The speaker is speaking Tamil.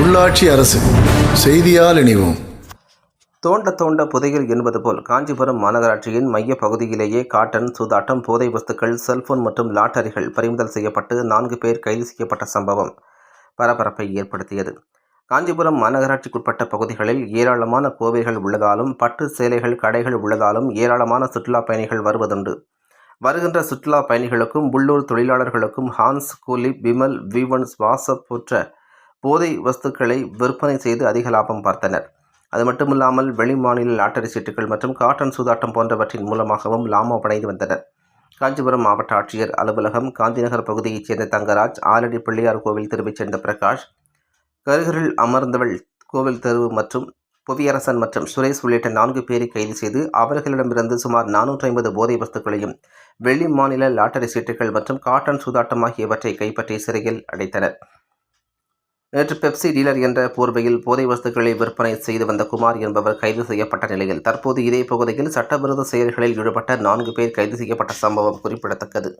உள்ளாட்சி அரசு செய்தியால் இணைவோம். தோண்ட தோண்ட புதையல் என்பது போல் காஞ்சிபுரம் மாநகராட்சியின் மைய பகுதியிலேயே காட்டன் சூதாட்டம் போதை வஸ்துக்கள் செல்போன் மற்றும் லாட்டரிகள் பறிமுதல் செய்யப்பட்டு நான்கு பேர் கைது செய்யப்பட்ட சம்பவம் பரபரப்பை ஏற்படுத்தியது. காஞ்சிபுரம் மாநகராட்சிக்குட்பட்ட பகுதிகளில் ஏராளமான கோவில்கள் உள்ளதாலும் பட்டு சேலைகள் கடைகள் உள்ளதாலும் ஏராளமான சுற்றுலா பயணிகள் வருவதுண்டு. வருகின்ற சுற்றுலா பயணிகளுக்கும் உள்ளூர் தொழிலாளர்களுக்கும் ஹான்ஸ் கூலி பிமல் விவன் வாசப் போன்ற போதை வஸ்துக்களை விற்பனை செய்து அதிக லாபம் பார்த்தனர். அது மட்டுமில்லாமல் வெளிமாநில லாட்டரி சீட்டுகள் மற்றும் காட்டன் சூதாட்டம் போன்றவற்றின் மூலமாகவும் லாபம் அடைந்து வந்தனர். காஞ்சிபுரம் மாவட்ட ஆட்சியர் அலுவலகம் காந்திநகர் பகுதியைச் சேர்ந்த தங்கராஜ் ஆலடி பிள்ளையார் கோவில் திரும்பிச் சேர்ந்த பிரகாஷ் கருகரில் அமர்ந்தவள் கோவில் தெருவு மற்றும் புவியரசன் மற்றும் சுரேஷ் உள்ளிட்ட நான்கு பேரை கைது செய்து அவர்களிடமிருந்து சுமார் நானூற்றி ஐம்பது போதை வஸ்துக்களையும் வெளி மாநில லாட்டரி சீட்டுகள் மற்றும் காட்டன் சூதாட்டம் ஆகியவற்றை கைப்பற்றி சிறையில் அடைத்தனர். நேற்று பெப்சி டீலர் என்ற போர்வையில் போதை வஸ்துக்களை விற்பனை செய்து வந்த குமார் என்பவர் கைது செய்யப்பட்ட நிலையில். தற்போது இதே பகுதியில் சட்டவிரோத செயல்களில் ஈடுபட்ட நான்கு பேர் கைது செய்யப்பட்ட சம்பவம் குறிப்பிடத்தக்கது.